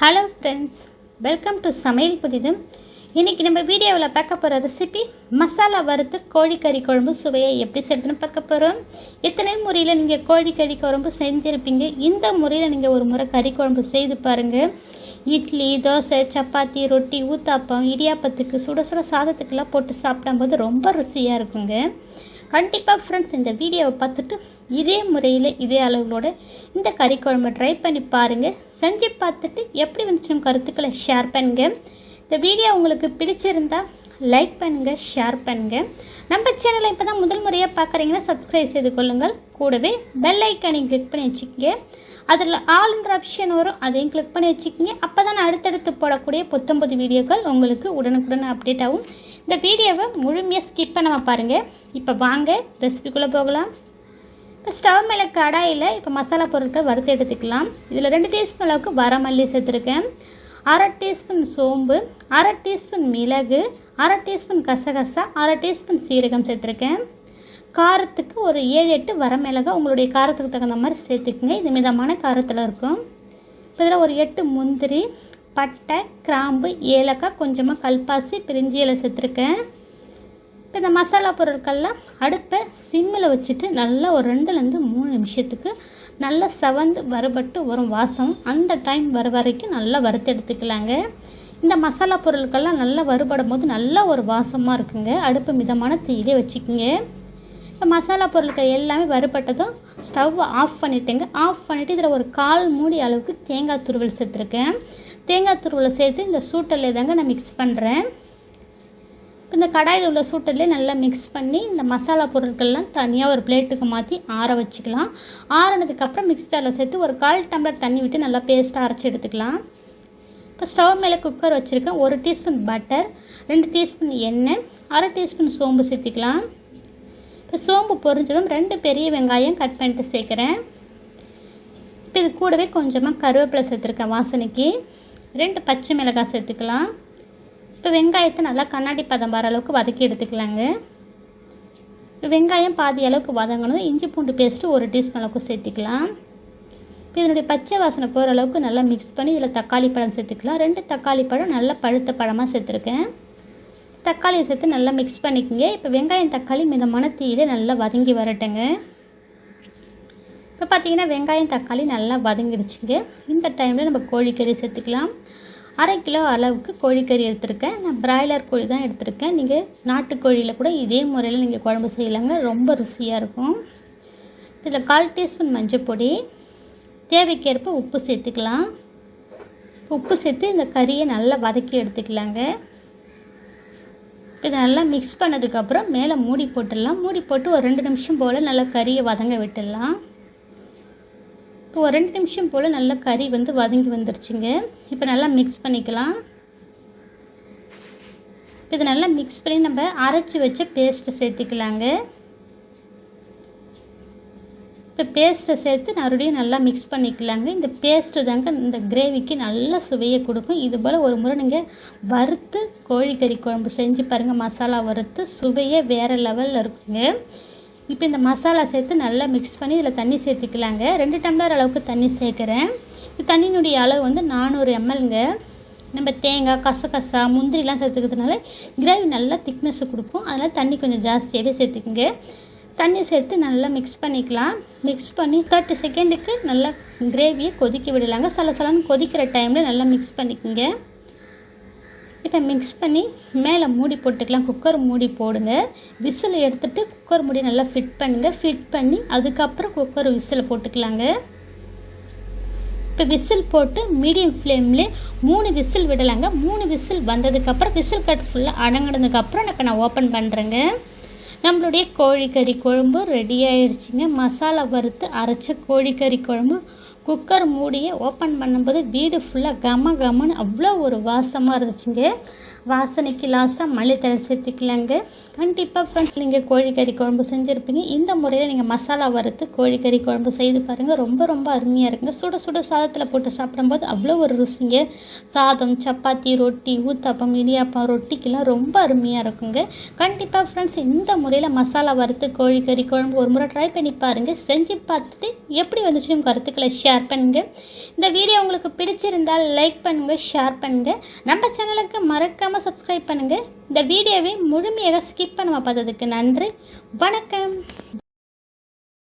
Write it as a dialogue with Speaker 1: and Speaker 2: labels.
Speaker 1: Hello friends welcome to சமையல் புதிது இன்றைக்கி நம்ம வீடியோவில் பார்க்க போகிற ரெசிபி மசாலா வறுத்து கோழிக்கறி குழம்பு சுவையை எப்படி செய்யறதுன்னு பார்க்க போகிறோம் எத்தனை முறையில் நீங்கள் கோழிக்கறி குழம்பு செஞ்சுருப்பீங்க? இந்த முறையில் நீங்கள் ஒரு முறை கறி குழம்பு செய்து பாருங்கள் இட்லி தோசை சப்பாத்தி ரொட்டி ஊத்தாப்பம் இடியாப்பத்துக்கு சுட சுட சாதத்துக்கெல்லாம் போட்டு சாப்பிடும்போது ரொம்ப ருசியாக இருக்குங்க. கண்டிப்பாக ஃப்ரெண்ட்ஸ் இந்த வீடியோவை பார்த்துட்டு இதே முறையில் இதே அளவுகளோட இந்த கறி குழம்பு ட்ரை பண்ணி பாருங்கள் செஞ்சு பார்த்துட்டு எப்படி வந்துச்சுன்னு கருத்துக்களை ஷேர் பண்ணுங்க. இந்த வீடியோ உங்களுக்கு பிடிச்சிருந்தா லைக் பண்ணுங்கள் ஷேர் பண்ணுங்கள் நம்ம சேனலை இப்போ தான் முதல் முறையாக பார்க்குறீங்கன்னா சப்ஸ்கிரைப் செய்து கொள்ளுங்கள். கூடவே பெல் ஐக்கானை கிளிக் பண்ணி வச்சுக்கோங்க. அதில் ஆளுன்ற ஆப்ஷன் வரும். அதையும் கிளிக் பண்ணி வச்சுக்கோங்க. அப்போ தான் அடுத்தடுத்து போடக்கூடிய புத்தம்பது வீடியோக்கள் உங்களுக்கு உடனுக்குடன் அப்டேட் ஆகும். இந்த வீடியோவை முழுமையாக ஸ்கிப் பண்ணாமல் பாருங்கள் இப்போ வாங்க ரெசிபிக்குள்ளே போகலாம். இப்போ ஸ்டவ் மேலே கடாயில் இப்போ மசாலா பொருட்கள் வறுத்து எடுத்துக்கலாம். இதில் ரெண்டு டீஸ்பூன் அளவுக்கு வரமல்லி சேர்த்துருக்கேன். அரை டீஸ்பூன் சோம்பு அரை டீஸ்பூன் மிளகு அரை டீஸ்பூன் கசகசா அரை டீஸ்பூன் சீரகம் சேர்த்துருக்கேன். காரத்துக்கு ஒரு ஏழு எட்டு வரமிளகா உங்களுடைய காரத்துக்கு தகுந்த மாதிரி சேர்த்துக்குங்க. இது மிதமான காரத்தில் இருக்கும். இப்போ இதில் ஒரு எட்டு முந்திரி பட்டை கிராம்பு ஏலக்காய் கொஞ்சமாக கல்பாசி பிரிஞ்சி இலை சேர்த்துருக்கேன். இப்போ இந்த மசாலா பொருட்கள்லாம் அடுப்பை சிம்மில் வச்சுட்டு நல்லா ஒரு ரெண்டுலேருந்து மூணு நிமிஷத்துக்கு நல்லா செவந்து வறுபட்டு வரும் வாசம். அந்த டைம் வர வரைக்கும் நல்லா வறுத்து எடுத்துக்கலாங்க. இந்த மசாலா பொருட்கள்லாம் நல்லா வறுபடும் போது நல்ல ஒரு வாசமாக இருக்குங்க. அடுப்பு மிதமான தீயிலே வச்சுக்கோங்க. இப்போ மசாலா பொருட்கள் எல்லாமே வறுபட்டதும் ஸ்டவ் ஆஃப் பண்ணிட்டேங்க. ஆஃப் பண்ணிவிட்டு இதில் ஒரு கால் மூடி அளவுக்கு தேங்காய் துருவல் சேர்த்துருக்கேன். தேங்காய் துருவலை சேர்த்து இந்த சூட்டல்லே தாங்க நான் மிக்ஸ் பண்ணுறேன் இந்த கடாயில் உள்ள சூட்டிலே நல்லா மிக்ஸ் பண்ணி இந்த மசாலா பொருட்கள்லாம் தனியாக ஒரு பிளேட்டுக்கு மாற்றி ஆற வச்சுக்கலாம். ஆறினதுக்கப்புறம் மிக்ஸ் ஜாரில் சேர்த்து ஒரு கால் டம்ளர் தண்ணி விட்டு நல்லா பேஸ்ட்டாக அரைச்சி எடுத்துக்கலாம். இப்போ ஸ்டவ் மேலே குக்கர் வச்சுருக்கேன் ஒரு டீஸ்பூன் பட்டர் ரெண்டு டீஸ்பூன் எண்ணெய் அரை டீஸ்பூன் சோம்பு சேர்த்துக்கலாம். இப்போ சோம்பு பொரிஞ்சதும் ரெண்டு பெரிய வெங்காயம் கட் பண்ணிட்டு சேர்க்குறேன். இப்போ இது கூடவே கொஞ்சமாக கருவேப்பிலை சேர்த்துருக்கேன் வாசனைக்கு. ரெண்டு பச்சை மிளகாய் சேர்த்துக்கலாம். இப்போ வெங்காயத்தை நல்லா கண்ணாடி பதம் வர அளவுக்கு வதக்கி எடுத்துக்கலாங்க. வெங்காயம் பாதி அளவுக்கு வதங்கணும். இஞ்சி பூண்டு பேஸ்ட்டு ஒரு டீஸ்பூன் அளவுக்கு சேர்த்துக்கலாம். இப்போ இதனுடைய பச்சை வாசனை போகிற அளவுக்கு நல்லா மிக்ஸ் பண்ணி இதில் தக்காளி பழம் சேர்த்துக்கலாம். ரெண்டு தக்காளி பழம் நல்லா பழுத்த பழமாக சேர்த்துருக்கேன். தக்காளியை சேர்த்து நல்லா மிக்ஸ் பண்ணிக்கோங்க. இப்போ வெங்காயம் தக்காளி மிதமான தீயிலே நல்லா வதங்கி வரட்டுங்க. இப்போ பார்த்தீங்கன்னா வெங்காயம் தக்காளி நல்லா வதங்கிடுச்சுங்க. இந்த டைமில் நம்ம கோழிக்கறி சேர்த்துக்கலாம். அரை கிலோ அளவுக்கு கோழிக்கறி எடுத்திருக்கேன். நான் பிராய்லர் கோழி தான் எடுத்திருக்கேன். நீங்கள் நாட்டுக்கோழியில் கூட இதே முறையில் நீங்கள் குழம்பு செய்யலாங்க. ரொம்ப ருசியாக இருக்கும். இதில் கால் டீஸ்பூன் மஞ்சள் பொடி. தேவைக்கேற்ப உப்பு சேர்த்துக்கலாம். உப்பு சேர்த்து இந்த கறியை நல்லா வதக்கி எடுத்துக்கலாங்க. இதை நல்லா மிக்ஸ் பண்ணதுக்கப்புறம் மேலே மூடி போட்டுடலாம். மூடி போட்டு ஒரு ரெண்டு நிமிஷம் போல் நல்லா கறியை வதங்க விட்டுடலாம். இப்போ ஒரு ரெண்டு நிமிஷம் போல் நல்லா கறி வந்து வதங்கி வந்துருச்சுங்க. இப்போ நல்லா மிக்ஸ் பண்ணிக்கலாம். இதை நல்லா மிக்ஸ் பண்ணி நம்ம அரைச்சி வச்ச பேஸ்ட்டை சேர்த்துக்கலாங்க. இப்போ பேஸ்ட்டை சேர்த்து மறுபடியும் நல்லா மிக்ஸ் பண்ணிக்கலாங்க. இந்த பேஸ்ட்டு தாங்க இந்த கிரேவிக்கு நல்ல சுவையை கொடுக்கும். இது போல் ஒரு முறை நீங்கள் வறுத்து கோழிக்கறி குழம்பு செஞ்சு பாருங்கள் மசாலா வறுத்து சுவையே வேறு லெவலில் இருக்குங்க. இப்போ இந்த மசாலா சேர்த்து நல்லா மிக்ஸ் பண்ணி இதில் தண்ணி சேர்த்துக்கலாங்க. ரெண்டு டம்ளர் அளவுக்கு தண்ணி சேர்க்குறேன். தண்ணியினுடைய அளவு வந்து நானூறு எம்எல்ங்க நம்ம தேங்காய் கசகசா முந்திரிலாம் சேர்த்துக்கிறதுனால கிரேவி நல்லா திக்னஸ் கொடுக்கும். அதனால் தண்ணி கொஞ்சம் ஜாஸ்தியாகவே சேர்த்துக்குங்க. தண்ணி சேர்த்து நல்லா மிக்ஸ் பண்ணிக்கலாம். மிக்ஸ் பண்ணி தேர்ட்டி செகண்டுக்கு நல்லா கிரேவியை கொதிக்க விடலாங்க. சலசலன்னு கொதிக்கிற டைமில் நல்லா மிக்ஸ் பண்ணிக்கோங்க. இப்போ மிக்ஸ் பண்ணி மேலே மூடி போட்டுக்கலாம். குக்கர் மூடி போடுங்க. விசில் எடுத்துகிட்டு குக்கர் மூடி நல்லா ஃபிட் பண்ணுங்கள் ஃபிட் பண்ணி அதுக்கப்புறம் குக்கர் விசில் போட்டுக்கலாங்க. இப்போ விசில் போட்டு மீடியம் ஃப்ளேம்லேயே மூணு விசில் விடலாங்க. மூணு விசில் வந்ததுக்கப்புறம் விசில் கட் ஃபுல்லாக அடங்கினதுக்கப்புறம் இப்போ நான் ஓப்பன் பண்ணுறேங்க நம்மளுடைய கோழிக்கறி குழம்பு ரெடி ஆயிடுச்சுங்க. மசாலா வறுத்து அரைச்ச கோழிக்கறி குழம்பு குக்கர் மூடியை ஓப்பன் பண்ணும்போது வீடு ஃபுல்லாக கம கமன்னு அவ்வளோ ஒரு வாசமாக இருந்துச்சுங்க. வாசனைக்கு லாஸ்ட்டாக மல்லித்தழை சேர்த்துக்கலாங்க. கண்டிப்பாக ஃப்ரெண்ட்ஸ் நீங்கள் கோழிக்கறி குழம்பு செஞ்சுருப்பீங்க. இந்த முறையில் நீங்கள் மசாலா வறுத்து கோழிக்கறி குழம்பு செய்து பாருங்கள் ரொம்ப ரொம்ப அருமையாக இருக்குங்க. சுட சுட சாதத்தில் போட்டு சாப்பிடும்போது அவ்வளோ ஒரு ருசிங்க. சாதம் சப்பாத்தி ரொட்டி ஊத்தாப்பம் இடியாப்பம் ரொட்டிக்கெல்லாம் ரொம்ப அருமையாக இருக்குங்க. கண்டிப்பாக ஃப்ரெண்ட்ஸ் இந்த முறையில் மசாலா வறுத்து கோழிக்கறி குழம்பு ஒரு முறை ட்ரை பண்ணி பாருங்கள் செஞ்சு பார்த்துட்டு எப்படி வந்துச்சு கருத்துக்களை ஷேர் ஷேர் பண்ணுங்கள் இந்த வீடியோ உங்களுக்கு பிடிச்சிருந்தால் லைக் பண்ணுங்கள் ஷேர் பண்ணுங்கள் நம்ம சேனலுக்கு மறக்காமல் சப்ஸ்கிரைப் பண்ணுங்கள் இந்த வீடியோவை முழுமையாக ஸ்கிப் பண்ணாம பார்த்ததுக்கு நன்றி. வணக்கம்.